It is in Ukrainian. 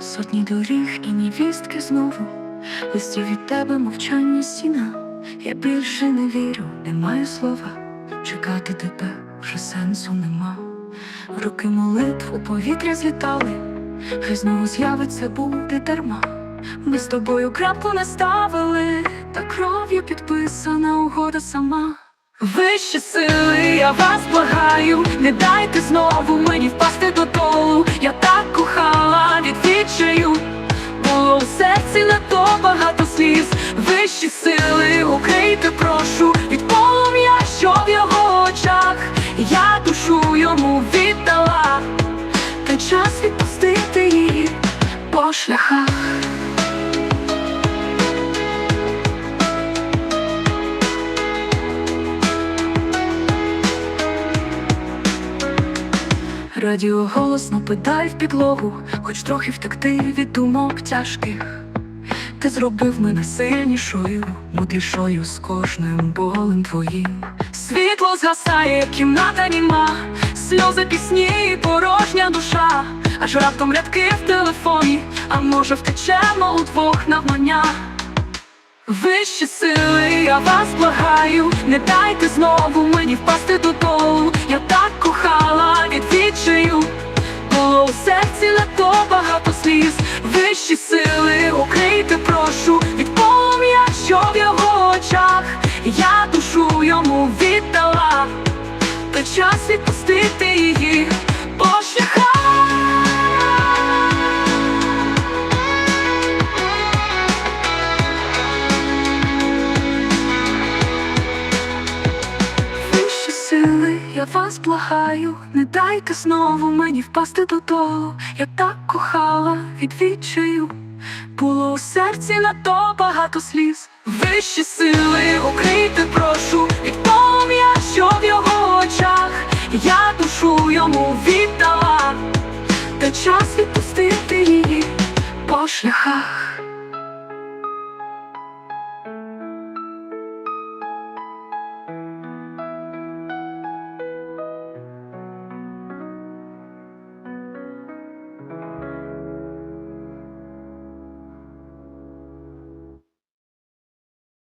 сотні доріг і невістки знову, листів від тебе мовчання стіна. Я більше не вірю, не маю слова. Чекати тебе вже сенсу нема. Руки молитв у повітря злітали, хай знову з'явиться буде дарма. Ми з тобою крапку не ставили, та кров'ю підписана угода сама. Вищі сили, я вас благаю, не дайте знову мені впасти додолу. Я так кохала від відчаю, було в серці на то багато сліз. Вищі сили, укрийте, прошу від полум'я, що в його очах. Я душу йому віддала, та час відпустити її по шляхах. Радіо голосно педаль в підлогу, хоч трохи втекти від думок тяжких. Ти зробив мене сильнішою, мудрішою з кожним болем твоїм. Світло згасає, кімната німа, сльози пісні, порожня душа, аж раптом рядки в телефоні, а може втечемо удвох навмання. Вищі сили, я вас благаю, не дайте знову мені впасти додолу. Я так кохала від відчаю, було у серці не то багато сліз. Вищі сили, укрийте, прошу від полум'я, що в його очах. Я душу йому віддала, та час відпустити її сили, я вас благаю, не дайте знову мені впасти додолу. Я так кохала від відчаю, було у серці на то багато сліз. Вищі сили, укрийте, прошу від полум'я, що в його очах. Я душу йому віддала, та час відпустити її по шляхах.